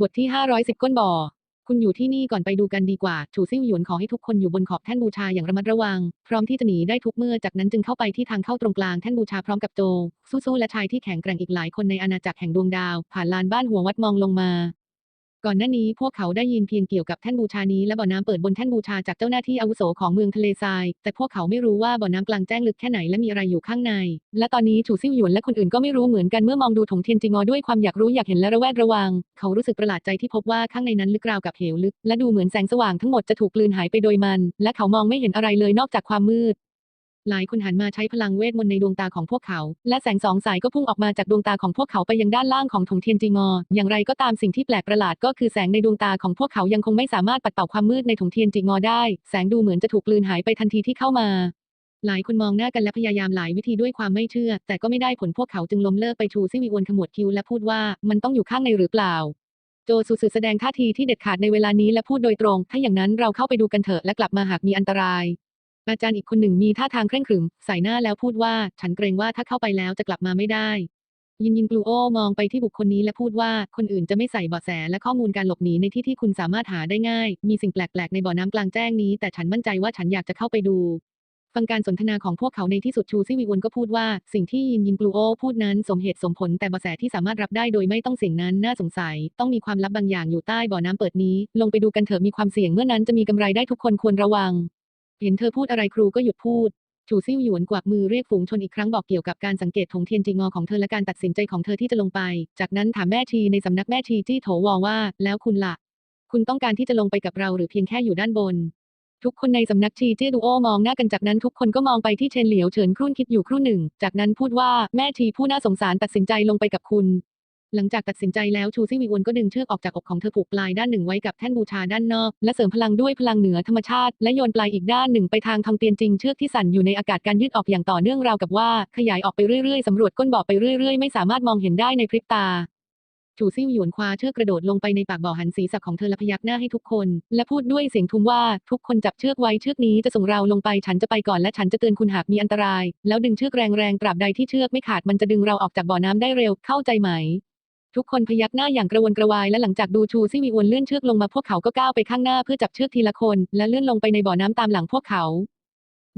บทที่ 510 ก้นบ่อ คุณอยู่ที่นี่ก่อนไปดูกันดีกว่า ถูซิ่วหยวนขอให้ทุกคนอยู่บนขอบแท่นบูชาอย่างระมัดระวัง พร้อมที่จะหนีได้ทุกเมื่อ จากนั้นจึงเข้าไปที่ทางเข้าตรงกลางแท่นบูชาพร้อมกับโจสู้ๆและชายที่แข็งแกร่งอีกหลายคนในอาณาจักรแห่งดวงดาว ผ่านลานบ้านหัววัดมองลงมา ก่อนหน้านี้พวกเขาได้ยินเพียงเกี่ยวกับแท่นบูชานี้และบ่อน้ำเปิดบนแท่นบูชาจากเจ้าหน้าที่อาวุโสของเมืองทะเลทราย แต่พวกเขาไม่รู้ว่าบ่อน้ำกลางแจ้งลึกแค่ไหนและมีอะไรอยู่ข้างใน และตอนนี้ฉูซิ่วหยวนและคนอื่นก็ไม่รู้เหมือนกันเมื่อมองดูถงเทียนจิงอด้วยความอยากรู้อยากเห็นและระแวดระวัง เขารู้สึกประหลาดใจที่พบว่าข้างในนั้นลึกราวกับเหวลึก และดูเหมือนแสงสว่างทั้งหมดจะถูกกลืนหายไปโดยมัน และเขามองไม่เห็นอะไรเลยนอกจากความมืด หลายคนหันมาใช้พลังเวทมนต์ในดวงตาของพวกเขา และแสงสองสายก็พุ่งออกมาจากดวงตาของพวกเขาไปยังด้านล่างของถงเทียนจีงอ อย่างไรก็ตามสิ่งที่แปลกประหลาดก็คือแสงในดวงตาของพวกเขายังคงไม่สามารถปัดเป่าความมืดในถงเทียนจีงอได้ แสงดูเหมือนจะถูกกลืนหายไปทันทีที่เข้ามาหลายคนมองหน้ากันและพยายามหลายวิธีด้วยความไม่เชื่อ แต่ก็ไม่ได้ผลพวกเขาจึงล้มเลิกไปชูซิวิอวนขมวดคิ้วและพูดว่ามันต้องอยู่ข้างในหรือเปล่า โจซูสึแสดงท่าทีที่เด็ดขาดในเวลานี้และพูดโดยตรง ถ้าอย่างนั้นเราเข้าไปดูกันเถอะและกลับมาหากมีอันตราย อาจารย์อีกคนหนึ่งมีท่าทางเคร่งขรึมใส่หน้าแล้วพูดว่า ฉันเกรงว่าถ้าเข้าไปแล้วจะกลับมาไม่ได้ ยินยินกลูโอมองไปที่บุคคลนี้และพูดว่าคนอื่นจะไม่ใส่เบาะแสและข้อมูลการหลบหนีในที่ที่คุณสามารถหาได้ง่าย มีสิ่งแปลกๆในบ่อน้ำกลางแจ้งนี้ แต่ฉันมั่นใจว่าฉันอยากจะเข้าไปดู ฟังการสนทนาของพวกเขาในที่สุดชูซิวิวนก็พูดว่าสิ่งที่ยินยินกลูโอพูดนั้นสมเหตุสมผลแต่เบาะแสที่สามารถรับได้โดยไม่ต้องเสี่ยงนั้นน่าสงสัย ต้องมีความลับบางอย่างอยู่ใต้บ่อน้ำเปิดนี้ ลงไปดูกันเถอะมีความเสี่ยงเมื่อนั้นจะมีกำไรได้ทุกคนควรระวัง เห็นเธอพูดอะไรครูก็หยุดพูดชูซิ่วหยวนกวักมือเรียกฝูงชนอีกครั้งบอกเกี่ยวกับการสังเกตถงเทียนจีงอของเธอและการตัดสินใจของเธอที่จะลงไป จากนั้นถามแม่ชีในสำนักแม่ชีจี้โถวอว่า แล้วคุณละ่ะ คุณต้องการที่จะลงไปกับเราหรือเพียงแค่อยู่ด้านบน ทุกคนในสำนักชีจี้ดูโอมองหน้ากันจากนั้นทุกคนก็มองไปที่เชนเหลียวเฉินครุ่นคิดอยู่ครู่หนึ่ง จากนั้นพูดว่าแม่ชีผู้น่าสงสารตัดสินใจลงไปกับคุณ หลังจากตัดสินใจแล้วชูซิวิวนก็ดึงเชือกออกจากอกของเธอผูกปลายด้านหนึ่งไว้กับแท่นบูชาด้านนอก และเสริมพลังด้วยพลังเหนือธรรมชาติ และโยนปลายอีกด้านหนึ่งไปทางทองเตียนจริงเชือกที่สั่นอยู่ในอากาศการยืดออกอย่างต่อเนื่องราวกับว่าขยายออกไปเรื่อยๆสำรวจก้นบ่อไปเรื่อยๆ ไม่สามารถมองเห็นได้ในพริบตาชูซิ่วหยวนคว้าเชือกกระโดดลงไปในปากบ่อหันศีรษะของเธอและพยักหน้าให้ทุกคน และพูดด้วยเสียงทุ้มว่าทุกคนจับเชือกไว้เชือกนี้จะส่งเราลงไปฉันจะไปก่อนและฉันจะเตือนคุณหากมีอันตราย แล้วดึงเชือกแรงๆตราบใดที่เชือกไม่ขาดมันจะดึงเราออกจากบ่อน้ำได้เร็วเข้าใจไหม ทุกคนพยักหน้าอย่างกระวนกระวาย และหลังจากดูชูซิวิอวนเลื่อนเชือกลงมาพวกเขาก็ก้าวไปข้างหน้าเพื่อจับเชือกทีละคน และเลื่อนลงไปในบ่อน้ำตามหลังพวกเขา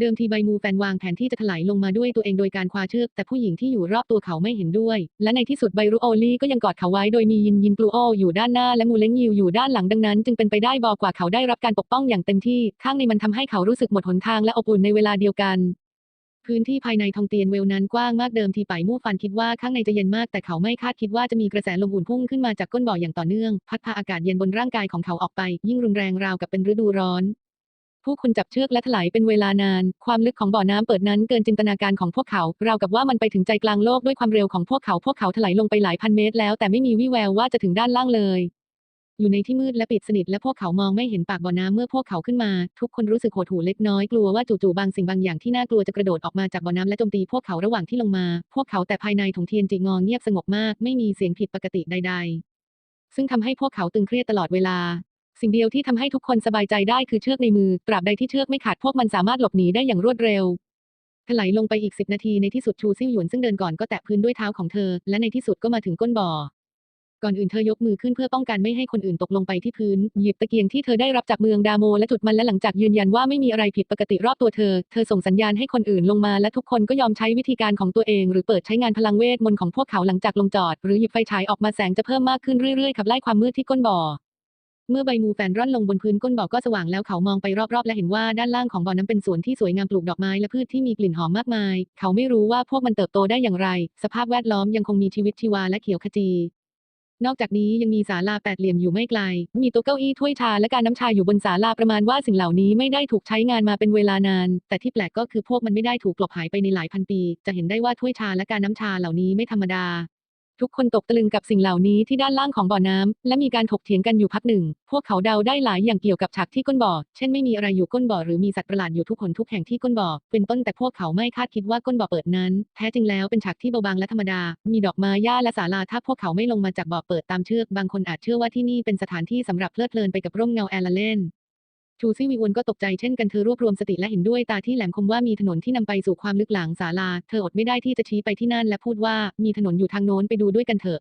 เดิมทีใบมูแฟนวางแผนที่จะถลายลงมาด้วยตัวเองโดยการคว้าเชือกแต่ผู้หญิงที่อยู่รอบตัวเขาไม่เห็นด้วย และในที่สุดไบรูโอลี่ก็ยังกอดเขาไว้โดยมียินยินกลูโออยู่ด้านหน้าและมูเลงยิวอยู่ด้านหลังดังนั้น จึงเป็นไปได้บอกว่าเขาได้รับการปกป้องอย่างเต็มที่ ข้างในมันทำให้เขารู้สึกหมดหนทางและอบอุ่นในเวลาเดียวกัน พื้นที่ภายในทองเตียนเวลนั้นกว้างมากเดิมทีไปมู่ฟันคิดว่าข้างในจะเย็นมากแต่เขาไม่คาดคิดว่าจะมีกระแสลมอุ่นพุ่งขึ้นมาจากก้นบ่ออย่างต่อเนื่อง พัดพาอากาศเย็นบนร่างกายของเขาออกไป ยิ่งรุนแรงราวกับเป็นฤดูร้อนผู้คนจับเชือกและถลายเป็นเวลานาน ความลึกของบ่อน้ำเปิดนั้นเกินจินตนาการของพวกเขา ราวกับว่ามันไปถึงใจกลางโลกด้วยความเร็วของพวกเขา พวกเขาถลายลงไปหลายพันเมตรแล้วแต่ไม่มีวี่แววว่าจะถึงด้านล่างเลย อยู่ในที่มืดและปิดสนิทและพวกเขามองไม่เห็นปากบ่อน้ำเมื่อพวกเขาขึ้นมา ทุกคนรู้สึกหดหู่เล็กน้อยกลัวว่าจู่ๆบางสิ่งบางอย่างที่น่ากลัวจะกระโดดออกมาจากบ่อน้ำและโจมตีพวกเขาระหว่างที่ลงมา พวกเขาแต่ภายในถงเทียนจิงอเงียบสงบมากไม่มีเสียงผิดปกติใด ๆ ซึ่งทำให้พวกเขาตึงเครียดตลอดเวลา สิ่งเดียวที่ทำให้ทุกคนสบายใจได้คือเชือกในมือ ตราบใดที่เชือกไม่ขาดพวกมันสามารถหลบหนีได้อย่างรวดเร็วถลายลงไปอีกสิบนาทีในที่สุดชูซิ่วหยวนซึ่งเดินก่อนก็แตะพื้นด้วยเท้าของเธอ และในที่สุดก็มาถึงก้นบ่อ ก่อนอื่นเธอยกมือขึ้นเพื่อป้องกันไม่ให้คนอื่นตกลงไปที่พื้น หยิบตะเกียงที่เธอได้รับจากเมืองดาโมและจุดมันและหลังจากยืนยันว่าไม่มีอะไรผิดปกติรอบตัวเธอ เธอส่งสัญญาณให้คนอื่นลงมาและทุกคนก็ยอมใช้วิธีการของตัวเอง หรือเปิดใช้งานพลังเวทมนต์ของพวกเขาหลังจากลงจอด หรือหยิบไฟฉายออกมาแสงจะเพิ่มมากขึ้นเรื่อยๆขับไล่ความมืดที่ก้นบ่อเมื่อใบมูแฟนร่อนลงบนพื้นก้นบ่อก็สว่างแล้วเขามองไปรอบๆ และเห็นว่าด้านล่างของบ่อนั้นเป็นสวนที่สวยงามปลูกดอกไม้และพืชที่มีกลิ่นหอมมากมาย เขาไม่รู้ว่าพวกมันเติบโตได้อย่างไร สภาพแวดล้อมยังคงมีชีวิตชีวาและเขียวขจี นอกจากนี้ยังมีศาลาแปดเหลี่ยมอยู่ไม่ไกล มีโต๊ะเก้าอี้ถ้วยชาและการน้ำชาอยู่บนศาลาประมาณว่าสิ่งเหล่านี้ไม่ได้ถูกใช้งานมาเป็นเวลานาน แต่ที่แปลกก็คือพวกมันไม่ได้ถูกกลบหายไปในหลายพันปี จะเห็นได้ว่าถ้วยชาและการน้ำชาเหล่านี้ไม่ธรรมดา ทุกคนตกตะลึงกับสิ่งเหล่านี้ที่ด้านล่างของบ่อน้ำและมีการถกเถียงกันอยู่พักหนึ่ง พวกเขาเดาได้หลายอย่างเกี่ยวกับฉากที่ก้นบ่อ เช่นไม่มีอะไรอยู่ก้นบ่อหรือมีสัตว์ประหลาดอยู่ทุกคนทุกแห่งที่ก้นบ่อ เป็นต้นแต่พวกเขาไม่คาดคิดว่าก้นบ่อเปิดนั้น แท้จริงแล้วเป็นฉากที่เบาบางและธรรมดา มีดอกไม้หญ้าและศาลาถ้าพวกเขาไม่ลงมาจากบ่อเปิดตามเชือก บางคนอาจเชื่อว่าที่นี่เป็นสถานที่สำหรับเพลิดเพลินไปกับร่มเงาแอลลาเล่น ชูซี่วีวนก็ตกใจเช่นกันเธอรวบรวมสติและเห็นด้วยตาที่แหลมคมว่ามีถนนที่นำไปสู่ความลึกหลังศาลา เธออดไม่ได้ที่จะชี้ไปที่นั่นและพูดว่ามีถนนอยู่ทางโน้นไปดูด้วยกันเถอะ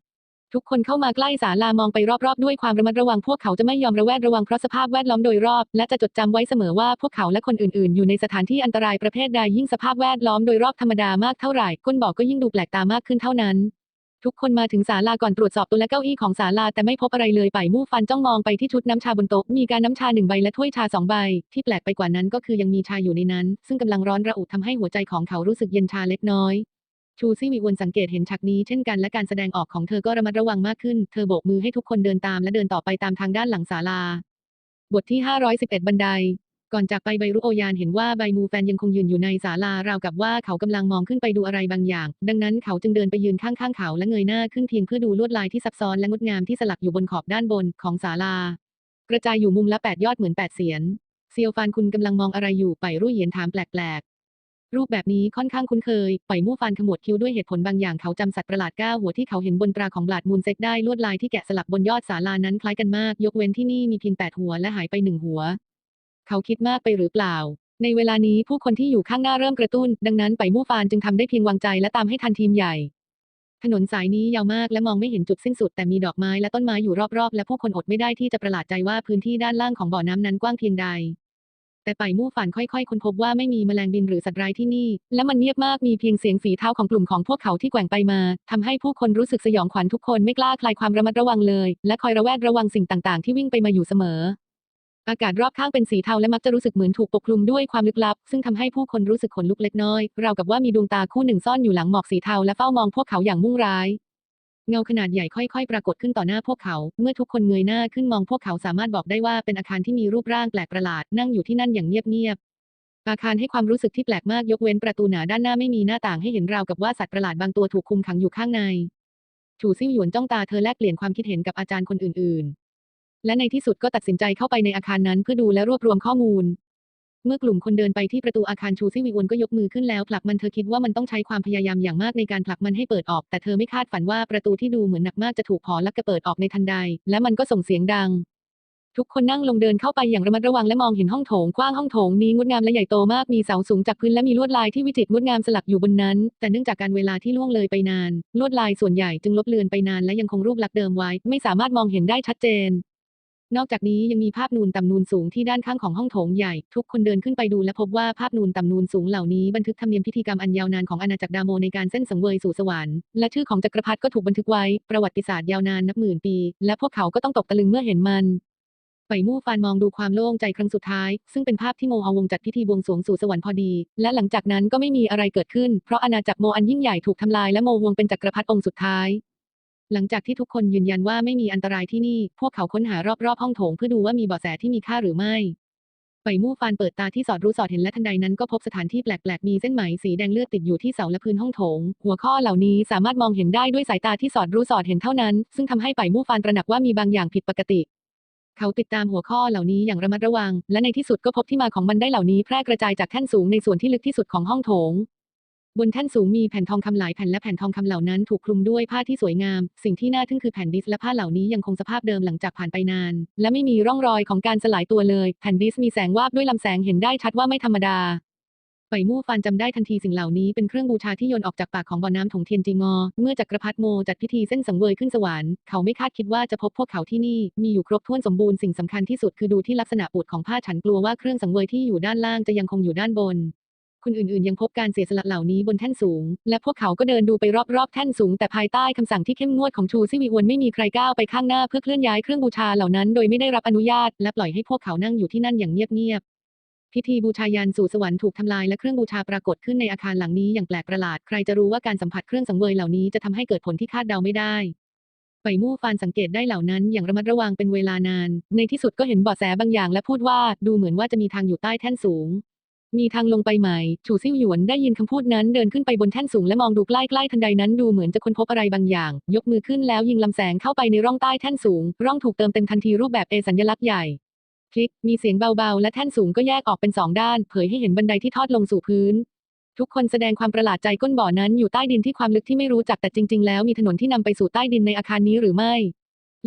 ทุกคนเข้ามาใกล้ศาลามองไปรอบๆ ด้วยความระมัดระวังพวกเขาจะไม่ยอมระแวดระวังเพราะสภาพแวดล้อมโดยรอบ และจะจดจำไว้เสมอว่าพวกเขาและคนอื่นๆ อยู่ในสถานที่อันตรายประเภทใดยิ่งสภาพแวดล้อมโดยรอบธรรมดามากเท่าไหร่ก้นบ่อก็ยิ่งดูแปลกตามากขึ้นเท่านั้น ทุกคนมาถึงศาลาก่อนตรวจสอบตัวและเก้าอี้ของศาลาแต่ไม่พบอะไรเลยไป่มู่ฟันจ้องมองไปที่ชุดน้ำชาบนโต๊ะมีการน้ำชาหนึ่งใบและถ้วยชาสองใบ ที่แปลกไปกว่านั้นก็คือยังมีชาอยู่ในนั้น ซึ่งกำลังร้อนระอุทำให้หัวใจของเขารู้สึกเย็นชาเล็กน้อยชูซี่วิวนสังเกตเห็นฉากนี้เช่นกันและการแสดงออกของเธอก็ระมัดระวังมากขึ้น เธอโบกมือให้ทุกคนเดินตามและเดินต่อไปตามทางด้านหลังศาลา บทที่ 511 บันได ก่อนจากไปไบรุโอยานเห็นว่าไบมูแฟนยังคงยืนอยู่ในศาลาราวกับว่าเขากำลังมองขึ้นไปดูอะไรบางอย่าง ดังนั้นเขาจึงเดินไปยืนข้างๆเขาและเงยหน้าขึ้นเพียงเพื่อดูลวดลายที่ซับซ้อนและงดงามที่สลักอยู่บนขอบด้านบนของศาลากระจายอยู่มุมละแปดยอดเหมือนแปดเสียนเซียวฟานคุณกำลังมองอะไรอยู่ไปรุ่ยเหยียนถามแปลกๆรูปแบบนี้ค่อนข้างคุ้นเคย ปล่อยมู่ฟานขมวดคิ้วด้วยเหตุผลบางอย่างเขาจำสัตว์ประหลาดก้าหัวที่เขาเห็นบนตราของบลาดมูลเซ็กได้ลวดลายที่แกะสลักบนยอดศาลานั้นคล้ายกันมาก ยกเว้นที่นี่มีเพียงแปดหัวและหายไปหนึ่งหัว เขาคิดมากไปหรือเปล่า ในเวลานี้ผู้คนที่อยู่ข้างหน้าเริ่มกระตุ้น ดังนั้นไปมู่ฟานจึงทำได้เพียงวางใจและตามให้ทันทีมใหญ่ ถนนสายนี้ยาวมากและมองไม่เห็นจุดสิ้นสุดแต่มีดอกไม้และต้นไม้อยู่รอบๆ และผู้คนอดไม่ได้ที่จะประหลาดใจว่าพื้นที่ด้านล่างของบ่อน้ำนั้นกว้างเพียงใดแต่ไปมู่ฝันค่อยๆ ค้นพบว่าไม่มีแมลงบินหรือสัตว์ร้ายที่นี่ และมันเงียบมากมีเพียงเสียงฝีเท้าของกลุ่มของพวกเขาที่แกว่งไปมาทำให้ผู้คนรู้สึกสยองขวัญทุกคนไม่กล้าคลายความระมัดระวังเลย และคอยระแวดระวังสิ่งต่างๆ ที่วิ่งไปมาอยู่เสมอ อากาศรอบข้างเป็นสีเทาและมักจะรู้สึกเหมือนถูกปกคลุมด้วยความลึกลับ ซึ่งทำให้ผู้คนรู้สึกขนลุกเล็กน้อย ราวกับว่ามีดวงตาคู่หนึ่งซ่อนอยู่หลังหมอกสีเทาและเฝ้ามองพวกเขาอย่างมุ่งร้าย เงาขนาดใหญ่ค่อยๆ ปรากฏขึ้นต่อหน้าพวกเขา เมื่อทุกคนเงยหน้าขึ้นมองพวกเขาสามารถบอกได้ว่าเป็นอาคารที่มีรูปร่างแปลกประหลาดนั่งอยู่ที่นั่นอย่างเงียบๆ อาคารให้ความรู้สึกที่แปลกมากยกเว้นประตูหนาด้านหน้าไม่มีหน้าต่างให้เห็นราวกับว่าสัตว์ประหลาดบางตัวถูกคุมขังอยู่ข้างในฉูซิ่วหยวนจ้องตาเธอแลกเปลี่ยนความคิดเห็นกับอาจารย์คนอื่นๆ และในที่สุดก็ตัดสินใจเข้าไปในอาคารนั้นเพื่อดูและรวบรวมข้อมูล เมื่อกลุ่มคนเดินไปที่ประตูอาคารชูซิวิวนก็ยกมือขึ้นแล้วผลักมันเธอคิดว่ามันต้องใช้ความพยายามอย่างมากในการผลักมันให้เปิดออก แต่เธอไม่คาดฝันว่าประตูที่ดูเหมือนหนักมากจะถูกพอลักกระเปิดออกในทันใด และมันก็ส่งเสียงดัง ทุกคนนั่งลงเดินเข้าไปอย่างระมัดระวังและมองเห็นห้องโถงกว้างห้องโถงนี้งดงามและใหญ่โตมากมีเสาสูงจากพื้นและมีลวดลายที่วิจิตรงดงามสลักอยู่บนนั้น แต่เนื่องจากการเวลาที่ล่วงเลยไปนาน ลวดลายส่วนใหญ่จึงลบเลือนไปนานและยังคงรูปลักษณ์เดิมไว้ ไม่สามารถมองเห็นได้ชัดเจน นอกจากนี้ยังมีภาพนูนต่ำนูนสูงที่ด้านข้างของห้องโถงใหญ่ ทุกคนเดินขึ้นไปดูและพบว่าภาพนูนต่ำนูนสูงเหล่านี้บันทึกธรรมเนียมพิธีกรรมอันยาวนานของอาณาจักรดาโมในการเส้นสังเวยสู่สวรรค์และชื่อของจักรพรรดิก็ถูกบันทึกไว้ประวัติศาสตร์ยาวนานนับหมื่นปี และพวกเขาก็ต้องตกตะลึงเมื่อเห็นมันไปมู่ฟานมองดูความโล่งใจครั้งสุดท้าย ซึ่งเป็นภาพที่โมเอาวงจัดพิธีบวงสรวงสู่สวรรค์พอดี และหลังจากนั้นก็ไม่มีอะไรเกิดขึ้น เพราะอาณาจักรโมอันยิ่งใหญ่ถูกทำลายและโมวงเป็นจักรพรรดิองค์สุดท้าย หลังจากที่ทุกคนยืนยันว่าไม่มีอันตรายที่นี่ พวกเขาค้นหารอบๆห้องโถงเพื่อดูว่ามีเบาะแสที่มีค่าหรือไม่ไปมู่ฟานเปิดตาที่สอดรู้สอดเห็นและทันใดนั้นก็พบสถานที่แปลกๆ มีเส้นไหมสีแดงเลือดติดอยู่ที่เสาและพื้นห้องโถง หัวข้อเหล่านี้สามารถมองเห็นได้ด้วยสายตาที่สอดรู้สอดเห็นเท่านั้น ซึ่งทำให้ไปมู่ฟานตระหนักว่ามีบางอย่างผิดปกติ เขาติดตามหัวข้อเหล่านี้อย่างระมัดระวัง และในที่สุดก็พบที่มาของมันได้เหล่านี้แพร่กระจายจากแท่นสูงในส่วนที่ลึกที่สุดของห้องโถง บนแท่นสูงมีแผ่นทองคำหลายแผ่นและแผ่นทองคำเหล่านั้นถูกคลุมด้วยผ้าที่สวยงาม สิ่งที่น่าทึ่งคือแผ่นดิสและผ้าเหล่านี้ยังคงสภาพเดิมหลังจากผ่านไปนาน และไม่มีร่องรอยของการสลายตัวเลย แผ่นดิสมีแสงวาบด้วยลำแสงเห็นได้ชัดว่าไม่ธรรมดาไปมู่ฟานจำได้ทันทีสิ่งเหล่านี้เป็นเครื่องบูชาที่โยนออกจากปากของบ่อน้ำถงเทียนจีงอ เมื่อจักรพรรดิโมจัดพิธีเส้นสังเวยขึ้นสวรรค์เขาไม่คาดคิดว่าจะพบพวกเขาที่นี่ มีอยู่ครบถ้วนสมบูรณ์สิ่งสำคัญที่สุดคือดูที่ลักษณะปูดของผ้าฉันกลัวว่าเครื่องสังเวยที่อยู่ด้านล่างจะยังคงอยู่ด้านบน คนอื่นๆ ยังพบการเสียสละเหล่านี้บนแท่นสูง และพวกเขาก็เดินดูไปรอบๆ แท่นสูง แต่ภายใต้คำสั่งที่เข้มงวดของชูซิวิวนไม่มีใครก้าวไปข้างหน้าเพื่อเคลื่อนย้ายเครื่องบูชาเหล่านั้นโดยไม่ได้รับอนุญาต และปล่อยให้พวกเขานั่งอยู่ที่นั่นอย่างเงียบๆพิธีบูชายันสู่สวรรค์ถูกทำลายและเครื่องบูชาปรากฏขึ้นในอาคารหลังนี้อย่างแปลกประหลาด ใครจะรู้ว่าการสัมผัสเครื่องสังเวยเหล่านี้จะทำให้เกิดผลที่คาดเดาไม่ได้ไปมู่ฟานสังเกตได้เหล่านั้นอย่างระมัดระวังเป็นเวลานาน ในที่สุดก็เห็นเบาะแสบางอย่างและพูดว่าดูเหมือนว่าจะมีทางอยู่ใต้แท่นสูง มีทางลงไปไหมฉูซิ่วหยวนได้ยินคำพูดนั้นเดินขึ้นไปบนแท่นสูงและมองดูใกล้ๆทันใดนั้นดูเหมือนจะค้นพบอะไรบางอย่าง ยกมือขึ้นแล้วยิงลำแสงเข้าไปในร่องใต้แท่นสูง ร่องถูกเติมเต็มทันทีรูปแบบเอสัญลักษณ์ใหญ่คลิกมีเสียงเบาๆ และแท่นสูงก็แยกออกเป็นสองด้าน เผยให้เห็นบันไดที่ทอดลงสู่พื้น ทุกคนแสดงความประหลาดใจก้นบ่อนั้นอยู่ใต้ดินที่ความลึกที่ไม่รู้จักแต่จริง ๆ แล้วมีถนนที่นำไปสู่ใต้ดินในอาคารนี้หรือไม่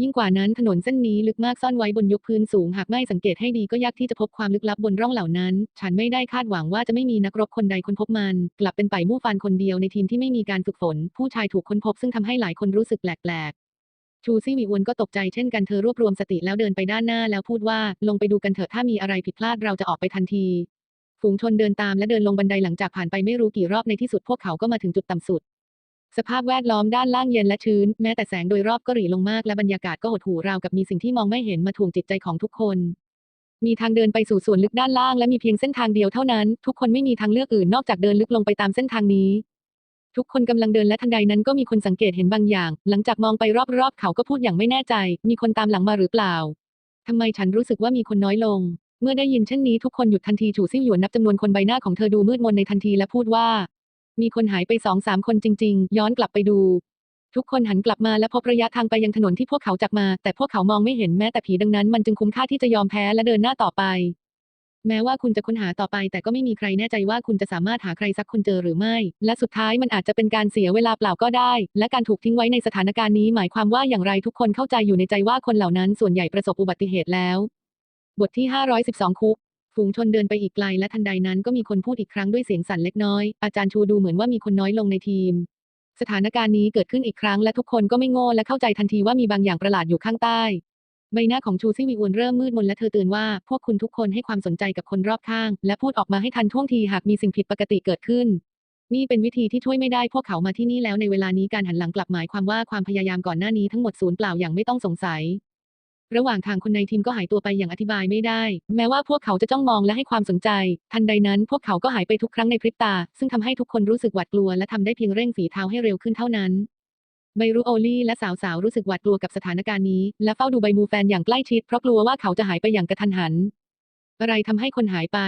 ยิ่งกว่านั้นถนนเส้นนี้ลึกมากซ่อนไว้บนยกพื้นสูงหากไม่สังเกตให้ดีก็ยากที่จะพบความลึกลับบนร่องเหล่านั้น ฉันไม่ได้คาดหวังว่าจะไม่มีนักรบคนใดค้นพบมัน กลับเป็นไปมู่ฟานคนเดียวในทีมที่ไม่มีการฝึกฝน ผู้ชายถูกค้นพบซึ่งทำให้หลายคนรู้สึกแปลกๆชูซี่วีอวนก็ตกใจเช่นกันเธอรวบรวมสติแล้วเดินไปด้านหน้าแล้วพูดว่าลงไปดูกันเถอะถ้ามีอะไรผิดพลาดเราจะออกไปทันทีฝูงชนเดินตามและเดินลงบันไดหลังจากผ่านไปไม่รู้กี่รอบในที่สุดพวกเขาก็มาถึงจุดต่ำสุด สภาพแวดล้อมด้านล่างเย็นและชื้น แม้แต่แสงโดยรอบก็หรี่ลงมากและบรรยากาศก็หดหู่ราวกับมีสิ่งที่มองไม่เห็นมาถ่วงจิตใจของทุกคน มีทางเดินไปสู่ส่วนลึกด้านล่างและมีเพียงเส้นทางเดียวเท่านั้น ทุกคนไม่มีทางเลือกอื่นนอกจากเดินลึกลงไปตามเส้นทางนี้ ทุกคนกำลังเดินและทันใดนั้นก็มีคนสังเกตเห็นบางอย่าง หลังจากมองไปรอบๆเขาก็พูดอย่างไม่แน่ใจ มีคนตามหลังมาหรือเปล่าทำไมฉันรู้สึกว่ามีคนน้อยลง เมื่อได้ยินเช่นนี้ทุกคนหยุดทันทีฉู่ซิ่วหยวนนับจำนวนคนใบหน้าของเธอดูมืดมนในทันทีและพูดว่า มีคนหายไปสองสามคนจริง ๆ ย้อนกลับไปดู ทุกคนหันกลับมาและพบระยะทางไปยังถนนที่พวกเขาจากมา แต่พวกเขามองไม่เห็นแม้แต่ผีดังนั้นมันจึงคุ้มค่าที่จะยอมแพ้และเดินหน้าต่อไป แม้ว่าคุณจะค้นหาต่อไป แต่ก็ไม่มีใครแน่ใจว่าคุณจะสามารถหาใครสักคนเจอหรือไม่ และสุดท้ายมันอาจจะเป็นการเสียเวลาเปล่าก็ได้ และการถูกทิ้งไว้ในสถานการณ์นี้หมายความว่าอย่างไรทุกคนเข้าใจอยู่ในใจว่าคนเหล่านั้นส่วนใหญ่ประสบอุบัติเหตุแล้ว บทที่ 512คุก ฝูงชนเดินไปอีกไกลและทันใดนั้นก็มีคนพูดอีกครั้งด้วยเสียงสั่นเล็กน้อย อาจารย์ชูดูเหมือนว่ามีคนน้อยลงในทีม สถานการณ์นี้เกิดขึ้นอีกครั้งและทุกคนก็ไม่โง่และเข้าใจทันทีว่ามีบางอย่างประหลาดอยู่ข้างใต้ ใบหน้าของชูซี่วีอวนเริ่มมืดมนและเธอเตือนว่าพวกคุณทุกคนให้ความสนใจกับคนรอบข้าง และพูดออกมาให้ทันท่วงทีหากมีสิ่งผิดปกติเกิดขึ้นนี่เป็นวิธีที่ช่วยไม่ได้พวกเขามาที่นี่แล้วในเวลานี้การหันหลังกลับหมายความว่าความพยายามก่อนหน้านี้ทั้งหมดสูญเปล่าอย่างไม่ต้องสงสัย ระหว่างทางคนในทีมก็หายตัวไปอย่างอธิบายไม่ได้ แม้ว่าพวกเขาจะจ้องมองและให้ความสนใจ ทันใดนั้นพวกเขาก็หายไปทุกครั้งในพริบตา ซึ่งทำให้ทุกคนรู้สึกหวาดกลัวและทำได้เพียงเร่งฝีเท้าให้เร็วขึ้นเท่านั้นไบรูโอลี่และสาวๆรู้สึกหวาดกลัวกับสถานการณ์นี้ และเฝ้าดูใบมูแฟนอย่างใกล้ชิดเพราะกลัวว่าเขาจะหายไปอย่างกระทันหัน อะไรทำให้คนหายไป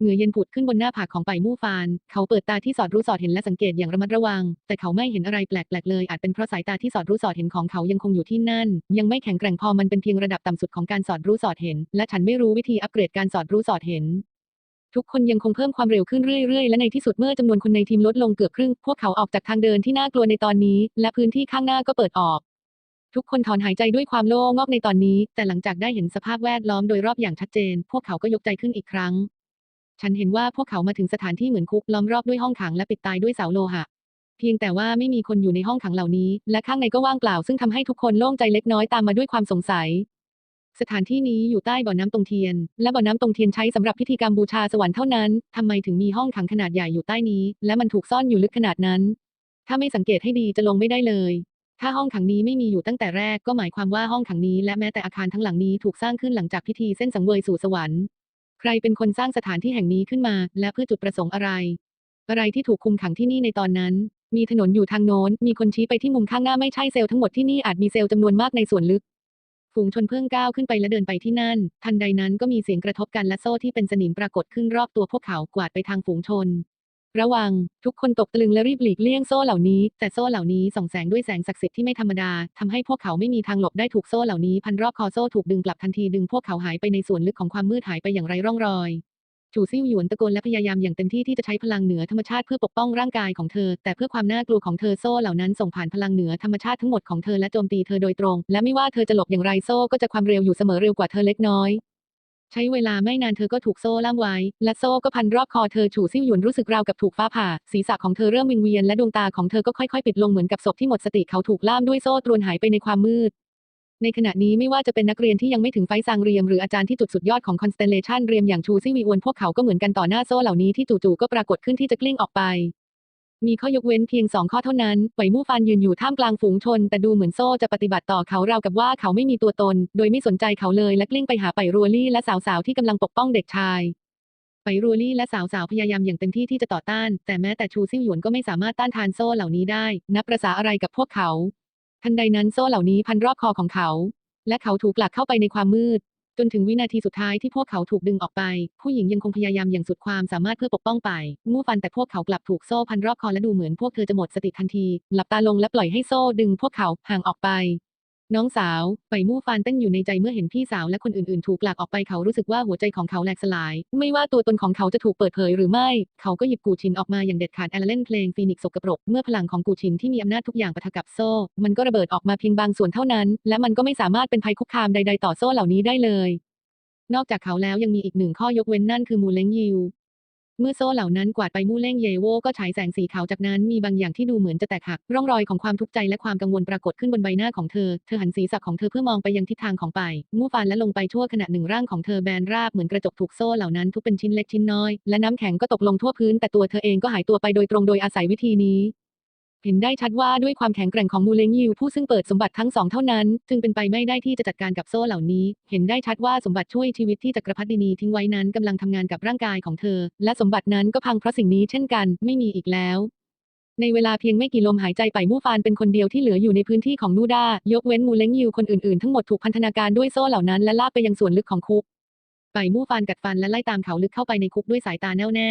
เหงื่อเย็นผุดขึ้นบนหน้าผากของไปมู่ฟาน เขาเปิดตาที่สอดรู้สอดเห็นและสังเกตอย่างระมัดระวัง แต่เขาไม่เห็นอะไรแปลกๆเลย อาจเป็นเพราะสายตาที่สอดรู้สอดเห็นของเขายังคงอยู่ที่นั่น ยังไม่แข็งแกร่งพอมันเป็นเพียงระดับต่ำสุดของการสอดรู้สอดเห็น และฉันไม่รู้วิธีอัปเกรดการสอดรู้สอดเห็นทุกคนยังคงเพิ่มความเร็วขึ้นเรื่อยๆ และในที่สุดเมื่อจำนวนคนในทีมลดลงเกือบครึ่ง พวกเขาออกจากทางเดินที่น่ากลัวในตอนนี้ และพื้นที่ข้างหน้าก็เปิดออก ทุกคนถอนหายใจด้วยความโล่งอกในตอนนี้ แต่หลังจากได้เห็นสภาพแวดล้อมโดยรอบอย่างชัดเจน พวกเขาก็ยกใจขึ้นอีกครั้ง ฉันเห็นว่าพวกเขามาถึงสถานที่เหมือนคุกล้อมรอบด้วยห้องขังและปิดตายด้วยเสาโลหะ เพียงแต่ว่าไม่มีคนอยู่ในห้องขังเหล่านี้ และข้างในก็ว่างเปล่า ซึ่งทำให้ทุกคนโล่งใจเล็กน้อยตามมาด้วยความสงสัย สถานที่นี้อยู่ใต้บ่อน้ำตรงเทียน และบ่อน้ำตรงเทียนใช้สำหรับพิธีกรรมบูชาสวรรค์เท่านั้นทำไมถึงมีห้องขังขนาดใหญ่อยู่ใต้นี้ และมันถูกซ่อนอยู่ลึกขนาดนั้น ถ้าไม่สังเกตให้ดีจะลงไม่ได้เลยถ้าห้องขังนี้ไม่มีอยู่ตั้งแต่แรกก็หมายความว่าห้องขังนี้และแม้แต่อาคารทั้งหลังนี้ถูกสร้างขึ้นหลังจากพิธีเส้นสังเวยสู่สวรรค์ ใครเป็นคนสร้างสถานที่แห่งนี้ขึ้นมา และเพื่อจุดประสงค์อะไร อะไรที่ถูกคุมขังที่นี่ในตอนนั้น มีถนนอยู่ทางโน้น มีคนชี้ไปที่มุมข้างหน้าไม่ใช่เซลล์ทั้งหมดที่นี่อาจมีเซลล์จำนวนมากในส่วนลึกฝูงชนเพิ่งก้าวขึ้นไปและเดินไปที่นั่น ทันใดนั้นก็มีเสียงกระทบกันและโซ่ที่เป็นสนิมปรากฏขึ้นรอบตัวพวกเขากวาดไปทางฝูงชน ระวัง ทุกคนตกตะลึงและรีบหลีกเลี่ยงโซ่เหล่านี้ แต่โซ่เหล่านี้ส่องแสงด้วยแสงศักดิ์สิทธิ์ที่ไม่ธรรมดาทำให้พวกเขาไม่มีทางหลบได้ถูกโซ่เหล่านี้พันรอบคอโซ่ถูกดึงกลับทันทีดึงพวกเขาหายไปในส่วนลึกของความมืดหายไปอย่างไร้ร่องรอยจูซิ่วหยวนตะโกนและพยายามอย่างเต็มที่ที่จะใช้พลังเหนือธรรมชาติเพื่อปกป้องร่างกายของเธอ แต่เพื่อความน่ากลัวของเธอโซ่เหล่านั้นส่งผ่านพลังเหนือธรรมชาติทั้งหมดของเธอและโจมตีเธอโดยตรง และไม่ว่าเธอจะหลบอย่างไรโซ่ก็จะความเร็วอยู่เสมอเร็วกว่าเธอเล็กน้อย ใช้เวลาไม่นานเธอก็ถูกโซ่ล่ามไว้ และโซ่ก็พันรอบคอเธอฉู่ซิ่วหยวนรู้สึกราวกับถูกฟ้าผ่า ศีรษะของเธอเริ่มวิงเวียนและดวงตาของเธอก็ค่อยๆ ปิดลงเหมือนกับศพที่หมดสติเขาถูกล่ามด้วยโซ่ตรวนหายไปในความมืดในขณะนี้ไม่ว่าจะเป็นนักเรียนที่ยังไม่ถึงไฟซางเรียมหรืออาจารย์ที่จุดสุดยอดของคอนสเตเลชันเรียมอย่างชูซี่วีอวนพวกเขาก็เหมือนกันต่อหน้าโซ่เหล่านี้ที่จู่ๆก็ปรากฏขึ้นที่จะกลิ้งออกไป มีข้อยกเว้นเพียงสองข้อเท่านั้นไหวมู่ฟานยืนอยู่ท่ามกลางฝูงชน แต่ดูเหมือนโซ่จะปฏิบัติต่อเขาราวกับว่าเขาไม่มีตัวตน โดยไม่สนใจเขาเลยและกลิ้งไปหาไปรัวลี่และสาวๆที่กำลังปกป้องเด็กชายไปรัวลี่และสาวๆพยายามอย่างเต็มที่ที่จะต่อต้าน แต่แม้แต่ชูซิ่วหยวนก็ไม่สามารถต้านทานโซ่เหล่านี้ได้ นับประษาอะไรกับพวกเขา ทันใดนั้นโซ่เหล่านี้พันรอบคอของเขา และเขาถูกหลักเข้าไปในความมืด จนถึงวินาทีสุดท้ายที่พวกเขาถูกดึงออกไป ผู้หญิงยังคงพยายามอย่างสุดความสามารถเพื่อปกป้องไปมู่ฟันแต่พวกเขากลับถูกโซ่พันรอบคอและดูเหมือนพวกเธอจะหมดสติทันที หลับตาลงและปล่อยให้โซ่ดึงพวกเขาห่างออกไป น้องสาว ไปมู่ฟานเต้นอยู่ในใจเมื่อเห็นพี่สาวและคนอื่นๆ ถูกหลากออกไปเขารู้สึกว่าหัวใจของเขาแหลกสลาย ไม่ว่าตัวตนของเขาจะถูกเปิดเผยหรือไม่ เขาก็หยิบกูชินออกมาอย่างเด็ดขาดแอลเล่นเพลงฟีนิกซ์สกปรก เมื่อพลังของกูชินที่มีอำนาจทุกอย่างปะทะกับโซ่ มันก็ระเบิดออกมาเพียงบางส่วนเท่านั้น และมันก็ไม่สามารถเป็นภัยคุกคามใด ๆ ต่อโซ่เหล่านี้ได้เลย นอกจากเขาแล้วยังมีอีกหนึ่งข้อยกเว้นนั่นคือมูเลงยิว เมื่อโซ่เหล่านั้นกวาดไปมู่เล่งเยโวก็ฉายแสงสีขาวจากนั้นมีบางอย่างที่ดูเหมือนจะแตกหัก ร่องรอยของความทุกข์ใจและความกังวลปรากฏขึ้นบนใบหน้าของเธอ เธอหันศีรษะของเธอเพื่อมองไปยังทิศทางของไป มู่ฟานและลงไปชั่วขณะหนึ่งร่างของเธอแบนราบเหมือนกระจกถูกโซ่เหล่านั้นทุบเป็นชิ้นเล็กชิ้นน้อย และน้ำแข็งก็ตกลงทั่วพื้นแต่ตัวเธอเองก็หายตัวไปโดยตรงโดยอาศัยวิธีนี้ เห็นได้ชัดว่าด้วยความแข็งแกร่งของมูเลงยิวผู้ซึ่งเปิดสมบัติทั้งสองเท่านั้นจึงเป็นไปไม่ได้ที่จะจัดการกับโซ่เหล่านี้ เห็นได้ชัดว่าสมบัติช่วยชีวิตที่จักรพรรดินีทิ้งไว้นั้นกำลังทำงานกับร่างกายของเธอ และสมบัตินั้นก็พังเพราะสิ่งนี้เช่นกัน ไม่มีอีกแล้วในเวลาเพียงไม่กี่ลมหายใจไปมู่ฟานเป็นคนเดียวที่เหลืออยู่ในพื้นที่ของนูดายกเว้นมูเลงยิวคนอื่นๆ ทั้งหมดถูกพันธนาการด้วยโซ่เหล่านั้นและลากไปยังส่วนลึกของคุก ไปมู่ฟานกัดฟันและไล่ตามเขาลึกเข้าไปในคุกด้วยสายตาแน่วแน่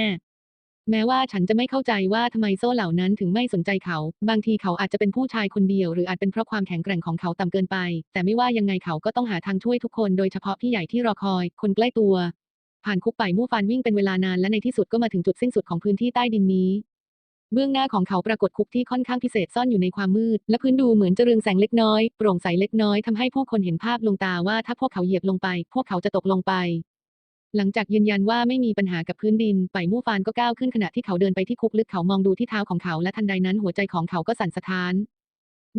แม้ว่าฉันจะไม่เข้าใจว่าทำไมโซ่เหล่านั้นถึงไม่สนใจเขา บางทีเขาอาจจะเป็นผู้ชายคนเดียว หรืออาจเป็นเพราะความแข็งแกร่งของเขาต่ำเกินไป แต่ไม่ว่ายังไงเขาก็ต้องหาทางช่วยทุกคนโดยเฉพาะพี่ใหญ่ที่รอคอย คนใกล้ตัว ผ่านคุกไปมู่ฟานวิ่งเป็นเวลานานและในที่สุดก็มาถึงจุดสิ้นสุดของพื้นที่ใต้ดินนี้ เบื้องหน้าของเขาปรากฏคุกที่ค่อนข้างพิเศษซ่อนอยู่ในความมืด และพื้นดูเหมือนจะเรืองแสงเล็กน้อยโปร่งใสเล็กน้อยทำให้ผู้คนเห็นภาพลงตาว่าถ้าพวกเขาเหยียบลงไป พวกเขาจะตกลงไป หลังจากยืนยันว่าไม่มีปัญหากับพื้นดินไปมู่ฟานก็ก้าวขึ้นขณะที่เขาเดินไปที่คุกลึกเขามองดูที่เท้าของเขาและทันใดนั้นหัวใจของเขาก็สั่นสะท้าน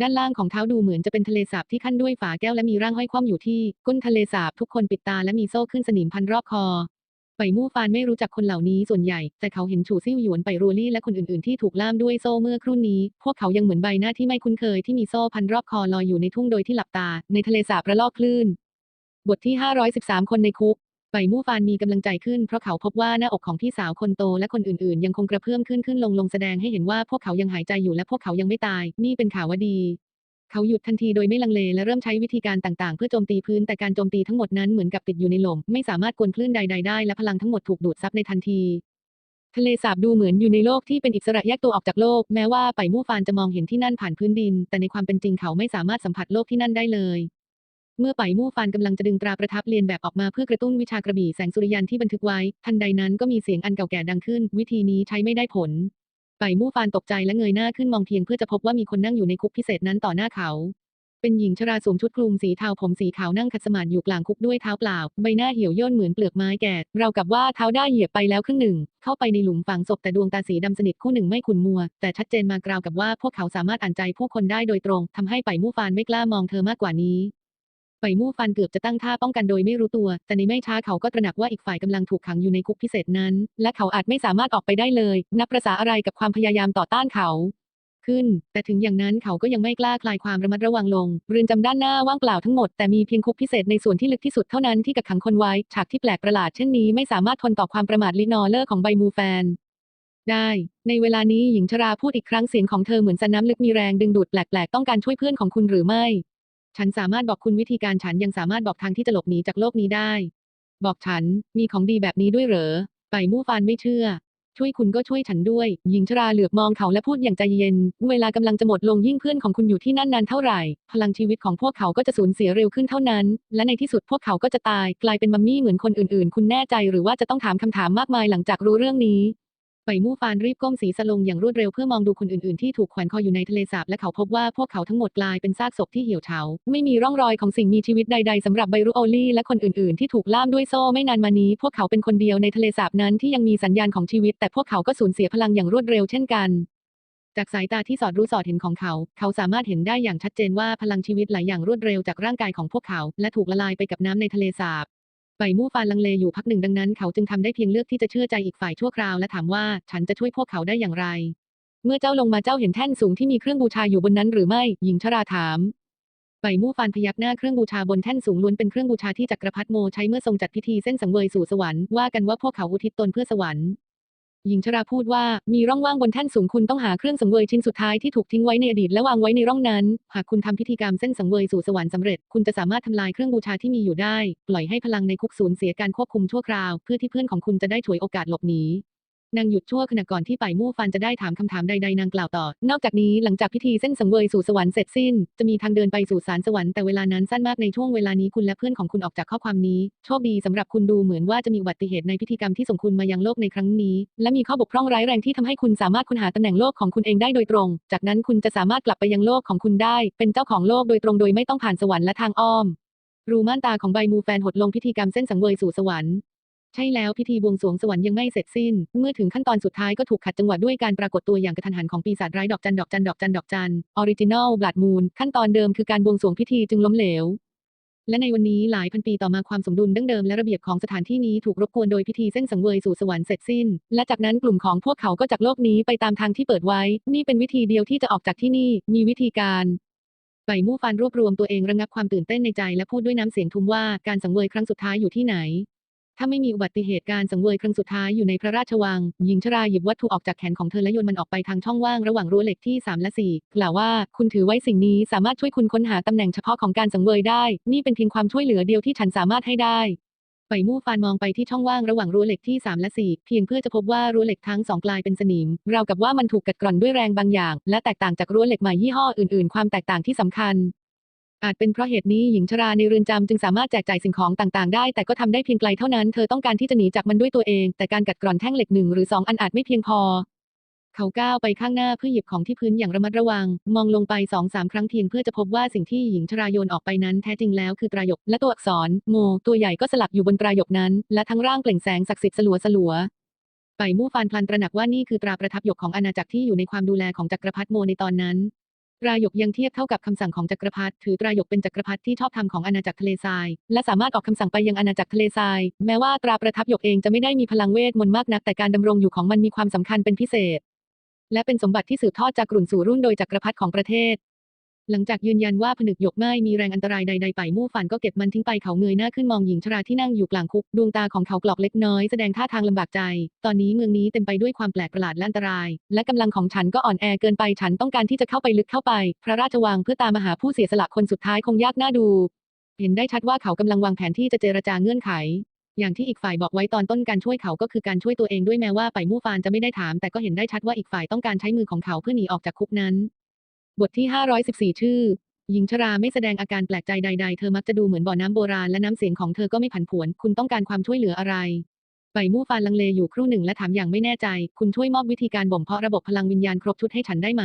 ด้านล่างของเท้าดูเหมือนจะเป็นทะเลสาบที่ขั้นด้วยฝาแก้วและมีร่างห้อยคว่ำอยู่ที่ ก้นทะเลสาบทุกคนปิดตาและมีโซ่ขึ้นสนิมพันรอบคอไปมู่ฟานไม่รู้จักคนเหล่านี้ส่วนใหญ่ แต่เขาเห็นฉูซิ่วหยวนไปรัวลี่และคนอื่นๆที่ถูกล่ามด้วยโซ่เมื่อครู่นี้ พวกเขายังเหมือนใบหน้าที่ไม่คุ้นเคยที่มีโซ่พันรอบคอลอยอยู่ในทุ่งโดยที่หลับตา ในทะเลสาบระลอกคลื่น บทที่ 513 คนในคุก ไปมู่ฟานมีกำลังใจขึ้นเพราะเขาพบว่าหน้าอกของพี่สาวคนโตและคนอื่นๆ ยังคงกระเพื่อมขึ้นขึ้นลงลงแสดงให้เห็นว่าพวกเขายังหายใจอยู่และพวกเขายังไม่ตาย นี่เป็นข่าวว่าดี เขาหยุดทันทีโดยไม่ลังเลและเริ่มใช้วิธีการต่างๆ เพื่อโจมตีพื้นแต่การโจมตีทั้งหมดนั้นเหมือนกับติดอยู่ในลมไม่สามารถกวนคลื่นใดๆได้และพลังทั้งหมดถูกดูดซับในทันทีทะเลสาบดูเหมือนอยู่ในโลกที่เป็นอิสระแยกตัวออกจากโลก แม้ว่าไปมู่ฟานจะมองเห็นที่นั่นผ่านพื้นดิน แต่ในความเป็นจริงเขาไม่สามารถสัมผัสโลกที่นั่นได้เลย เมื่อไปมู่ฟานกำลังจะดึงตราประทับเรียนแบบออกมาเพื่อกระตุ้นวิชากระบี่แสงสุริยันที่บันทึกไว้ ทันใดนั้นก็มีเสียงอันเก่าแก่ดังขึ้น วิธีนี้ใช้ไม่ได้ผล ไปมู่ฟานตกใจและเงยหน้าขึ้นมองเพียงเพื่อจะพบว่ามีคนนั่งอยู่ในคุกพิเศษนั้นต่อหน้าเขา เป็นหญิงชราสวมชุดคลุมสีเทาผมสีขาวนั่งขัดสมาธิอยู่กลางคุกด้วยเท้าเปล่า ใบหน้าเหี่ยวย่นเหมือนเปลือกไม้แก่เรากับว่าเท้าได้เหยียบไปแล้วครึ่งหนึ่ง เข้าไปในหลุมฝังศพแต่ดวงตาสีดำสนิทคู่หนึ่งไม่ขุ่นมัว แต่ชัดเจนมากราวกับว่าพวกเขาสามารถอ่านใจผู้คนได้โดยตรงทำให้ไปมู่ฟานไม่กล้ามองเธอมากกว่านี้ ไปมู่ฟันเกือบจะตั้งท่าป้องกันโดยไม่รู้ตัว แต่ในไม่ช้าเขาก็ตระหนักว่าอีกฝ่ายกำลังถูกขังอยู่ในคุกพิเศษนั้น และเขาอาจไม่สามารถออกไปได้เลย นับประษาอะไรกับความพยายามต่อต้านเขา ขึ้น แต่ถึงอย่างนั้นเขาก็ยังไม่กล้าคลายความระมัดระวังลง เรือนจำด้านหน้าว่างเปล่าทั้งหมดแต่มีเพียงคุกพิเศษในส่วนที่ลึกที่สุดเท่านั้นที่กักขังคนไว้ ฉากที่แปลกประหลาดเช่นนี้ไม่สามารถทนต่อความประมาทลินอเลอร์ของใบมูแฟนได้ ในเวลานี้หญิงชราพูดอีกครั้งเสียงของเธอเหมือนสน้ำลึกมีแรงดึงดูดแปลกๆ ต้องการช่วยเพื่อนของคุณหรือไม่ ฉันสามารถบอกคุณวิธีการฉันยังสามารถบอกทางที่จะหลบหนีจากโลกนี้ได้ บอกฉันมีของดีแบบนี้ด้วยเหรอ ไปมู่ฟานไม่เชื่อ ช่วยคุณก็ช่วยฉันด้วย หญิงชราเหลือบมองเขาและพูดอย่างใจเย็น เวลากำลังจะหมดลงยิ่งเพื่อนของคุณอยู่ที่นั่นนานเท่าไหร่ พลังชีวิตของพวกเขาก็จะสูญเสียเร็วขึ้นเท่านั้น และในที่สุดพวกเขาก็จะตาย กลายเป็นมัมมี่เหมือนคนอื่นๆ คุณแน่ใจหรือว่าจะต้องถามคำถามมากมายหลังจากรู้เรื่องนี้ ไปมู่ฟานรีบก้มศีรษะลงอย่างรวดเร็วเพื่อมองดูคนอื่นๆที่ถูกแขวนคออยู่ในทะเลสาบและเขาพบว่าพวกเขาทั้งหมดกลายเป็นซากศพที่เหี่ยวเฉาไม่มีร่องรอยของสิ่งมีชีวิตใดๆสำหรับไบรุโอลี่และคนอื่นๆที่ถูกล่ามด้วยโซ่ไม่นานมานี้ พวกเขาเป็นคนเดียวในทะเลสาบนั้นที่ยังมีสัญญาณของชีวิต แต่พวกเขาก็สูญเสียพลังอย่างรวดเร็วเช่นกันจากสายตาที่สอดรู้สอดเห็นของเขา เขาสามารถเห็นได้อย่างชัดเจนว่าพลังชีวิตไหลอย่างรวดเร็วจากร่างกายของพวกเขา และถูกละลายไปกับน้ำในทะเลสาบ ใบมู่ฟานลังเลอยู่พักหนึ่งดังนั้นเขาจึงทำได้เพียงเลือกที่จะเชื่อใจอีกฝ่ายชั่วคราวและถามว่าฉันจะช่วยพวกเขาได้อย่างไร เมื่อเจ้าลงมาเจ้าเห็นแท่นสูงที่มีเครื่องบูชาอยู่บนนั้นหรือไม่ หญิงชราถามใบมู่ฟานพยักหน้าเครื่องบูชาบนแท่นสูงล้วนเป็นเครื่องบูชาที่จักรพรรดิโมใช้เมื่อทรงจัดพิธีเส้นสังเวยสู่สวรรค์ว่ากันว่าพวกเขาอุทิศตนเพื่อสวรรค์ หญิงชราพูดว่ามีร่องว่างบนแท่นสูงคุณต้องหาเครื่องสังเวยชิ้นสุดท้ายที่ถูกทิ้งไว้ในอดีตและวางไว้ในร่องนั้น หากคุณทำพิธีกรรมเส้นสังเวยสู่สวรรค์สำเร็จ คุณจะสามารถทำลายเครื่องบูชาที่มีอยู่ได้ ปล่อยให้พลังในคุกสูญเสียการควบคุมชั่วคราว เพื่อที่เพื่อนของคุณจะได้ฉวยโอกาสหลบหนี นางหยุดชั่วขณะก่อนที่ไปมู่ฟันจะได้ถามคำถามใดๆนางกล่าวต่อ นอกจากนี้หลังจากพิธีเส้นสังเวยสู่สวรรค์เสร็จสิ้น จะมีทางเดินไปสู่สารสวรรค์แต่เวลานั้นสั้นมากในช่วงเวลานี้คุณและเพื่อนของคุณออกจากข้อความนี้ โชคดีสำหรับคุณดูเหมือนว่าจะมีอุบัติเหตุในพิธีกรรมที่ส่งคุณมายังโลกในครั้งนี้ และมีข้อบกพร่องร้ายแรงที่ทำให้คุณสามารถค้นหาตำแหน่งโลกของคุณเองได้โดยตรง จากนั้นคุณจะสามารถกลับไปยังโลกของคุณได้ เป็นเจ้าของโลกโดยตรงโดยไม่ต้องผ่านสวรรค์และทางอ้อมรูม่านตาของใบมูแฟนหดลงพิธีกรรมเส้นสังเวยสู่สวรรค์ ใช่แล้วพิธีบวงสรวงสวรรค์ยังไม่เสร็จสิ้น เมื่อถึงขั้นตอนสุดท้ายก็ถูกขัดจังหวะด้วยการปรากฏตัวอย่างกระทันหันของปีศาจร้ายดอกจันดอกจันดอกจันดอกจันออริจินอลบลัดมูนขั้นตอนเดิมคือการบวงสรวงพิธีจึงล้มเหลว และในวันนี้หลายพันปีต่อมาความสมดุลดั้งเดิมและระเบียบของสถานที่นี้ถูกรบกวนโดยพิธีเส้นสังเวยสู่สวรรค์เสร็จสิ้น และจากนั้นกลุ่มของพวกเขาก็จากโลกนี้ไปตามทางที่เปิดไว้ นี่เป็นวิธีเดียวที่จะออกจากที่นี่ มีวิธีการไป่มู่ฟานรวบรวมตัวเองระงับความตื่นเต้นในใจและพูดด้วยน้ำเสียงทุ้มว่าการสังเวยครั้งสุดท้ายอยู่ที่ไหน ถ้าไม่มีอุบัติเหตุการสังเวยครั้งสุดท้ายอยู่ในพระราชวัง หญิงชราหยิบวัตถุออกจากแขนของเธอและโยนมันออกไปทางช่องว่างระหว่างรั้วเหล็กที่ 3 และ 4 กล่าวว่าคุณถือไว้สิ่งนี้สามารถช่วยคุณค้นหาตำแหน่งเฉพาะของการสังเวยได้ นี่เป็นเพียงความช่วยเหลือเดียวที่ฉันสามารถให้ได้ไปมู่ฟานมองไปที่ช่องว่างระหว่างรั้วเหล็กที่ 3 และ 4 เพียงเพื่อจะพบว่ารั้วเหล็กทั้งสองกลายเป็นสนิมราวกับว่ามันถูกกัดกร่อนด้วยแรงบางอย่าง และแตกต่างจากรั้วเหล็กใหม่ยี่ห้ออื่นๆ ความแตกต่างที่สำคัญ อาจเป็นเพราะเหตุนี้หญิงชราในเรือนจำจึงสามารถแจกจ่ายสิ่งของต่างๆ ได้ แต่ก็ทำได้เพียงไกลเท่านั้น เธอต้องการที่จะหนีจากมันด้วยตัวเอง แต่การกัดกร่อนแท่งเหล็กหนึ่งหรือสองอันอาจไม่เพียงพอ เขาก้าวไปข้างหน้าเพื่อหยิบของที่พื้นอย่างระมัดระวัง มองลงไปสองสามครั้งเพียงเพื่อจะพบว่าสิ่งที่หญิงชราโยนออกไปนั้นแท้จริงแล้วคือตรายกและตัวอักษรโมตัวใหญ่ก็สลักอยู่บนตรายกนั้น และทั้งร่างเปล่งแสงศักดิ์สิทธิ์สลัวสลัวไปมู่ฟานพลันตระหนักว่านี่คือตราประทับหยกของอาณาจักรที่อยู่ในความดูแลของจักรพรรดิโมในตอนนั้น ตรายกยังเทียบเท่ากับคำสั่งของจักรพรรดิถือตรายกเป็นจักรพรรดิที่ชอบธรรมของอาณาจักรทะเลทราย และสามารถออกคำสั่งไปยังอาณาจักรทะเลทราย แม้ว่าตราประทับหยกเองจะไม่ได้มีพลังเวทมนต์มากนักแต่การดำรงอยู่ของมันมีความสำคัญเป็นพิเศษ และเป็นสมบัติที่สืบทอดจากกลุ่นสู่รุ่นโดยจักรพรรดิของประเทศ หลังจากยืนยันว่าผนึกหยกไม่มีแรงอันตรายใดๆไปมู่ฝันก็เก็บมันทิ้งไปเขาเงยหน้าขึ้นมองหญิงชราที่นั่งอยู่กลางคุก ดวงตาของเขากรอกเล็กน้อยแสดงท่าทางลำบากใจ ตอนนี้เมืองนี้เต็มไปด้วยความแปลกประหลาดและอันตราย และกำลังของฉันก็อ่อนแอเกินไปฉันต้องการที่จะเข้าไปลึกเข้าไป พระราชวังเพื่อตามมาหาผู้เสียสละคนสุดท้ายคงยากน่าดู เห็นได้ชัดว่าเขากำลังวางแผนที่จะเจรจาเงื่อนไขอย่างที่อีกฝ่ายบอกไว้ตอนต้นการช่วยเขาก็คือการช่วยตัวเองด้วยแม้ว่าไปมู่ฟานจะไม่ได้ถาม แต่ก็เห็นได้ชัดว่าอีกฝ่ายต้องการใช้มือของเขาเพื่อหนีออกจากคุกนั้น บทที่ 514 ชื่อ หญิงชราไม่แสดงอาการแปลกใจใด ๆ เธอมักจะดูเหมือนบ่อน้ำโบราณและน้ำเสียงของเธอก็ไม่ผันผวน คุณต้องการความช่วยเหลืออะไรไปมู่ฟานลังเลอยู่ครู่หนึ่งและถามอย่างไม่แน่ใจ คุณช่วยมอบวิธีการบ่มเพาะระบบพลังวิญญาณครบชุดให้ฉันได้ไหม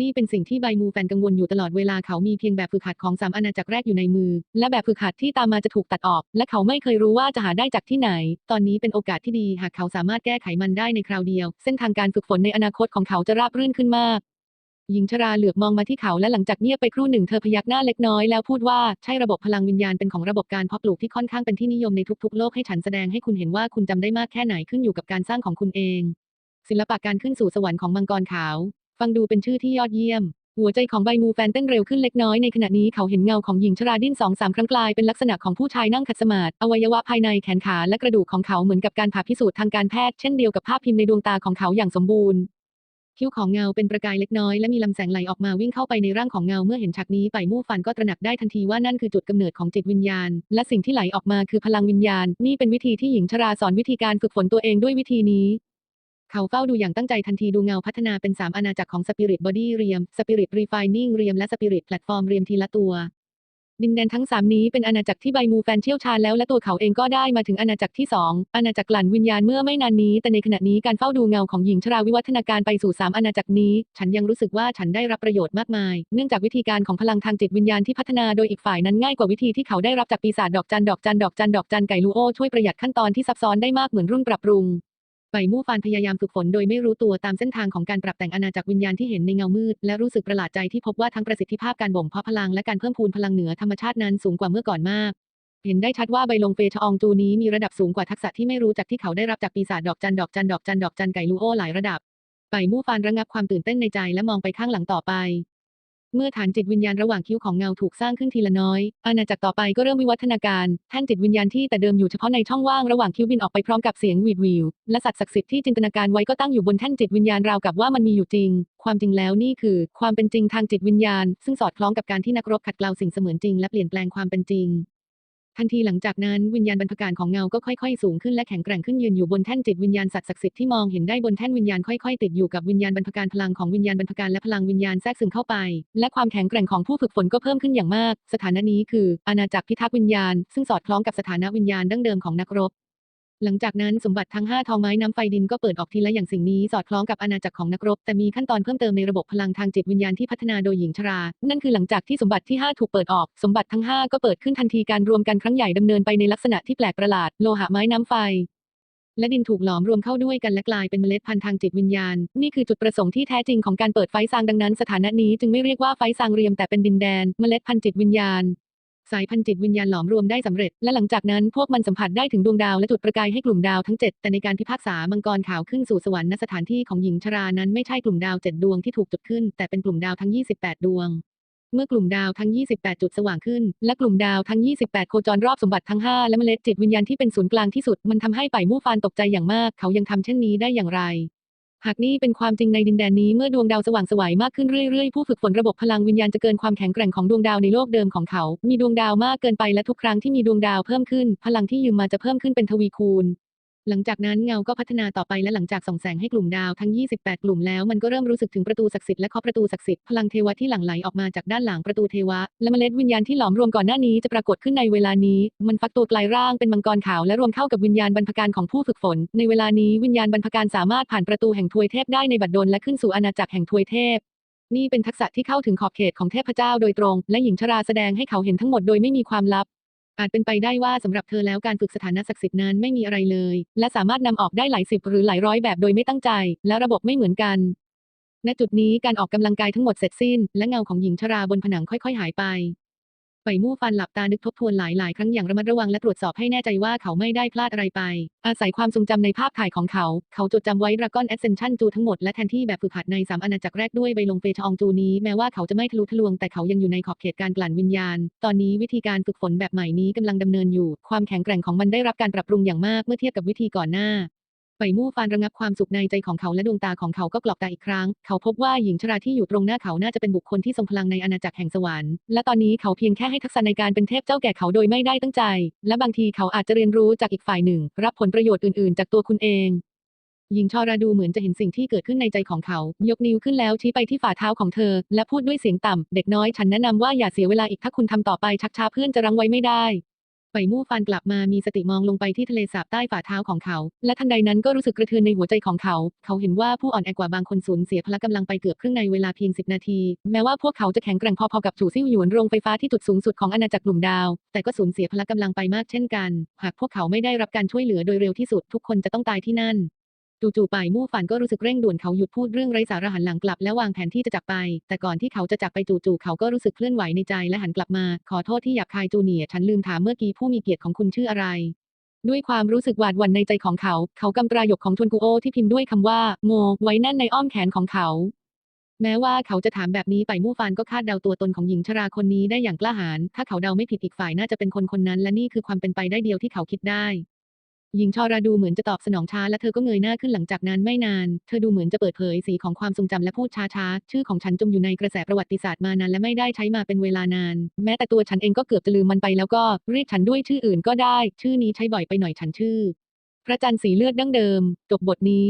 นี่เป็นสิ่งที่ใบมูแฟนกังวลอยู่ตลอดเวลาเขามีเพียงแบบฝึกหัดของสามอาณาจักรแรกอยู่ในมือ และแบบฝึกหัดที่ตามมาจะถูกตัดออก และเขาไม่เคยรู้ว่าจะหาได้จากที่ไหน ตอนนี้เป็นโอกาสที่ดี หากเขาสามารถแก้ไขมันได้ในคราวเดียว เส้นทางการฝึกฝนในอนาคตของเขาจะราบรื่นขึ้นมาก หญิงชราเหลือบมองมาที่เขาและหลังจากเงียบไปครู่หนึ่งเธอพยักหน้าเล็กน้อยแล้วพูดว่าใช่ระบบพลังวิญญาณเป็นของระบบการเพาะปลูกที่ค่อนข้างเป็นที่นิยมในทุกๆ โลกให้ฉันแสดงให้คุณเห็นว่าคุณจำได้มากแค่ไหนขึ้นอยู่กับการสร้างของคุณเอง ศิลปะการขึ้นสู่สวรรค์ของมังกรขาว ฟังดูเป็นชื่อที่ยอดเยี่ยม หัวใจของใบมูแฟนเต้นเร็วขึ้นเล็กน้อยในขณะนี้เขาเห็นเงาของหญิงชราดิ้นสองสามครั้งกลายเป็นลักษณะของผู้ชายนั่งขัดสมาธิอวัยวะภายในแขนขาและกระดูกของเขาเหมือนกับการผ่าพิสูจน์ทางการแพทย์เช่นเดียวกับภาพพิมพ์ในดวงตาของเขาอย่างสมบูรณ์ คิ้วของเงาเป็นประกายเล็กน้อยและมีลำแสงไหลออกมาวิ่งเข้าไปในร่างของเงาเมื่อเห็นฉากนี้ไปมู่ฟันก็ตระหนักได้ทันทีว่านั่นคือจุดกำเนิดของจิตวิญญาณ และสิ่งที่ไหลออกมาคือพลังวิญญาณ นี่เป็นวิธีที่หญิงชราสอนวิธีการฝึกฝนตัวเองด้วยวิธีนี้เขาเฝ้าดูอย่างตั้งใจทันทีดูเงาพัฒนาเป็น 3 อาณาจักรของสปิริตบอดี้เรียมสปิริตรีไฟนิ่งเรียมและสปิริตแพลตฟอร์มเรียมทีละตัว ดินแดนทั้ง3นี้เป็นอาณาจักรที่ใบมูแฟนเชี่ยวชาญแล้วและตัวเขาเองก็ได้มาถึงอาณาจักรที่2อาณาจักรกลั่นวิญญาณเมื่อไม่นานนี้ แต่ในขณะนี้การเฝ้าดูเงาของหญิงชราวิวัฒนาการไปสู่3อาณาจักรนี้ ฉันยังรู้สึกว่าฉันได้รับประโยชน์มากมาย เนื่องจากวิธีการของพลังทางจิตวิญญาณที่พัฒนาโดยอีกฝ่ายนั้นง่ายกว่าวิธีที่เขาได้รับจากปีศาจดอกจันดอกจันดอกจันดอกจันไก่ลูโอช่วยประหยัดขั้นตอนที่ซับซ้อนได้มากเหมือนรุ่นปรับปรุง ไปมู่ฟานพยายามฝึกฝนโดยไม่รู้ตัวตามเส้นทางของการปรับแต่งอาณาจักรวิญญาณที่เห็นในเงามืด และรู้สึกประหลาดใจที่พบว่าทั้งประสิทธิภาพการบ่มเพาะพลังและการเพิ่มพูนพลังเหนือธรรมชาตินั้นสูงกว่าเมื่อก่อนมาก เห็นได้ชัดว่าใบลงเฟชอองจูนี้มีระดับสูงกว่าทักษะที่ไม่รู้จากที่เขาได้รับจากปีศาจดอกจันดอกจันดอกจันดอกจันไก่ลูโอหลายระดับ ไปมู่ฟานระงับความตื่นเต้นในใจและมองไปข้างหลังต่อไป เมื่อฐานจิตวิญญาณระหว่างคิ้วของเงาถูกสร้างขึ้นทีละน้อย อาณาจักรต่อไปก็เริ่มวิวัฒนาการ แท่นจิตวิญญาณที่แต่เดิมอยู่เฉพาะในช่องว่างระหว่างคิ้วบินออกไปพร้อมกับเสียงหวีดวิว และสัตว์ศักดิ์สิทธิ์ที่จินตนาการไว้ก็ตั้งอยู่บนแท่นจิตวิญญาณราวกับว่ามันมีอยู่จริง ความจริงแล้วนี่คือ ความเป็นจริงทางจิตวิญญาณ ซึ่งสอดคล้องกับการที่นักรบขัดเกลาสิ่งเสมือนจริงและเปลี่ยนแปลงความเป็นจริง ทันทีหลังจากนั้นวิญญาณบรรพการของเงาก็ค่อยๆ สูงขึ้นและแข็งแกร่งขึ้นยืนอยู่บนแท่นจิตวิญญาณสัตว์ศักดิ์สิทธิ์ที่มองเห็นได้บนแท่นวิญญาณค่อยๆ ติดอยู่กับวิญญาณบรรพการพลังของวิญญาณบรรพการและพลังวิญญาณแทรกซึมเข้าไป และความแข็งแกร่งของผู้ฝึกฝนก็เพิ่มขึ้นอย่างมาก สถานะนี้คือ อาณาจักรพิทักษ์วิญญาณ ซึ่งสอดคล้องกับสถานะวิญญาณดั้งเดิมของนักรบ หลังจากนั้นสมบัติทั้ง 5 ทองไม้น้ำไฟดินก็เปิดออกทีละอย่างสิ่งนี้สอดคล้องกับอาณาจักรของนักรบ แต่มีขั้นตอนเพิ่มเติมในระบบพลังทางจิตวิญญาณที่พัฒนาโดยหญิงชรา นั่นคือหลังจากที่สมบัติที่ 5 ถูกเปิดออก สมบัติทั้ง 5 ก็เปิดขึ้นทันทีการรวมกันครั้งใหญ่ดำเนินไปในลักษณะที่แปลกประหลาดโลหะไม้น้ำไฟ และดินถูกหลอมรวมเข้าด้วยกันและกลายเป็นเมล็ดพันธุ์ทางจิตวิญญาณ นี่คือจุดประสงค์ที่แท้จริงของการเปิดไฟซางดังนั้น สถานะนี้จึงไม่เรียกว่าไฟซางเรียมแต่เป็นดินแดน เมล็ดพันธุ์จิตวิญญาณ สายพันธุ์จิตวิญญาณหลอมรวมได้สำเร็จ และหลังจากนั้นพวกมันสัมผัสได้ถึงดวงดาวและจุดประกายให้กลุ่มดาวทั้ง 7 แต่ในการพิพากษามังกรขาวขึ้นสู่สวรรค์ณสถานที่ของหญิงชรานั้นไม่ใช่กลุ่มดาว7ดวงที่ถูกจุดขึ้น แต่เป็นกลุ่มดาวทั้ง 28 ดวงเมื่อกลุ่มดาวทั้ง 28 จุดสว่างขึ้น และกลุ่มดาวทั้ง 28 โคจรรอบสมบัติทั้ง 5 และเมล็ดจิตวิญญาณที่เป็นศูนย์กลางที่สุด มันทำให้ไปมู่ฟานตกใจอย่างมาก เขายังทำเช่นนี้ได้อย่างไร หากนี่เป็นความจริงในดินแดนนี้เมื่อดวงดาวสว่างสวัยมากขึ้นเรื่อยๆ ผู้ฝึกฝนระบบพลังวิญญาณจะเกินความแข็งแกร่งของดวงดาวในโลกเดิมของเขา มีดวงดาวมากเกินไปและทุกครั้งที่มีดวงดาวเพิ่มขึ้น พลังที่ยืมมาจะเพิ่มขึ้นเป็นทวีคูณ หลังจากนั้นเงาก็พัฒนาต่อไปและหลังจากส่องแสงให้กลุ่มดาวทั้ง 28 กลุ่มแล้วมันก็เริ่มรู้สึกถึงประตูศักดิ์สิทธิ์และเคาะประตูศักดิ์สิทธิ์พลังเทวะที่หลั่งไหลออกมาจากด้านหลังประตูเทวะ และเมล็ดวิญญาณที่หลอมรวมก่อนหน้านี้จะปรากฏขึ้นในเวลานี้ มันฟักตัวกลายร่างเป็นมังกรขาวและรวมเข้ากับวิญญาณบรรพการของผู้ฝึกฝน ในเวลานี้วิญญาณบรรพการสามารถผ่านประตูแห่งทวยเทพได้ในบัดดลและขึ้นสู่อาณาจักรแห่งทวยเทพนี่เป็นทักษะที่เข้าถึงขอบเขตของเทพเจ้าโดยตรง และหญิงชราแสดงให้เขาเห็นทั้งหมดโดยไม่มีความลับ อาจเป็นไปได้ว่าสำหรับเธอแล้วการฝึกสถานะศักดิ์สิทธิ์นั้นไม่มีอะไรเลย และสามารถนำออกได้หลายสิบหรือหลายร้อยแบบโดยไม่ตั้งใจ และระบบไม่เหมือนกัน ณจุดนี้การออกกำลังกายทั้งหมดเสร็จสิ้น และเงาของหญิงชราบนผนังค่อย ๆ หายไป ไปมู่ฟันหลับตานึกทบทวนหลายๆ ครั้งอย่างระมัดระวังและตรวจสอบให้แน่ใจว่าเขาไม่ได้พลาดอะไรไป อาศัยความทรงจำในภาพถ่ายของเขา เขาจดจำไว้ Dragon Ascension จูทั้งหมดและแทนที่แบบฝึกหัดในสามอาณาจักรแรกด้วยใบลงเฟชองจูนี้แม้ว่าเขาจะไม่ทะลุทะลวงแต่เขายังอยู่ในขอบเขตการกลั่นวิญญาณ ตอนนี้วิธีการฝึกฝนแบบใหม่นี้กำลังดำเนินอยู่ ความแข็งแกร่งของมันได้รับการปรับปรุงอย่างมากเมื่อเทียบกับวิธีก่อนหน้า ไปมู่ฟานระงับความสุขในใจของเขาและดวงตาของเขาก็กลับตาอีกครั้ง เขาพบว่าหญิงชราที่อยู่ตรงหน้าเขาน่าจะเป็นบุคคลที่ทรงพลังในอาณาจักรแห่งสวรรค์ และตอนนี้เขาเพียงแค่ให้ทักษะในการเป็นเทพเจ้าแก่เขาโดยไม่ได้ตั้งใจ และบางทีเขาอาจจะเรียนรู้จากอีกฝ่ายหนึ่ง รับผลประโยชน์อื่นๆ จากตัวคุณเองหญิงชอราดูเหมือนจะเห็นสิ่งที่เกิดขึ้นในใจของเขา ยกนิ้วขึ้นแล้วชี้ไปที่ฝ่าเท้าของเธอ และพูดด้วยเสียงต่ำ เด็กน้อยฉันแนะนำว่าอย่าเสียเวลาอีกถ้าคุณทำต่อไปชักช้าเพื่อนจะรั้งไว้ไม่ได้ ไปมู่ฟันกลับมามีสติมองลงไปที่ทะเลสาบใต้ฝ่าเท้าของเขา และทันใดนั้นก็รู้สึกกระเทือนในหัวใจของเขา เขาเห็นว่าผู้อ่อนแอกว่าบางคนสูญเสียพละกำลังไปเกือบครึ่งในเวลาเพียง10นาที แม้ว่าพวกเขาจะแข็งแกร่งพอๆกับถูซิ่วหยวนโรงไฟฟ้าที่จุดสูงสุดของอาณาจักรกลุ่มดาว แต่ก็สูญเสียพละกำลังไปมากเช่นกัน หากพวกเขาไม่ได้รับการช่วยเหลือโดยเร็วที่สุดทุกคนจะต้องตายที่นั่น จู่ๆป่ายมู่ฝันก็รู้สึกเร่งด่วนเขาหยุดพูดเรื่องไร้สาระหันหลังกลับและวางแผนที่จะจากไป แต่ก่อนที่เขาจะจากไปจู่ๆเขาก็รู้สึกเคลื่อนไหวในใจและหันกลับมา ขอโทษที่หยาบคายจูเนียฉันลืมถามเมื่อกี้ผู้มีเกียรติของคุณชื่ออะไร ด้วยความรู้สึกหวาดหวั่นในใจของเขา เขากำตรายกของทวนกุโอที่พิมพ์ด้วยคำว่าโงไว้แน่นในอ้อมแขนของเขา แม้ว่าเขาจะถามแบบนี้ไปมู่ฟานก็คาดเดาตัวตนของหญิงชราคนนี้ได้อย่างกล้าหาญถ้าเขาเดาไม่ผิดอีกฝ่ายน่าจะเป็นคนคนนั้น และนี่คือความเป็นไปได้เดียวที่เขาคิดได้ หญิงชอราดูเหมือนจะตอบสนองช้าและเธอก็เงยหน้าขึ้นหลังจากนั้นไม่นาน เธอดูเหมือนจะเปิดเผยสีของความทรงจำและพูดช้าๆ ชื่อของฉันจมอยู่ในกระแสประวัติศาสตร์มานานและไม่ได้ใช้มาเป็นเวลานาน แม้แต่ตัวฉันเองก็เกือบจะลืมมันไปแล้วก็เรียกฉันด้วยชื่ออื่นก็ได้ ชื่อนี้ใช้บ่อยไปหน่อยฉันชื่อ พระจันทร์สีเลือดดั้งเดิม จบบทนี้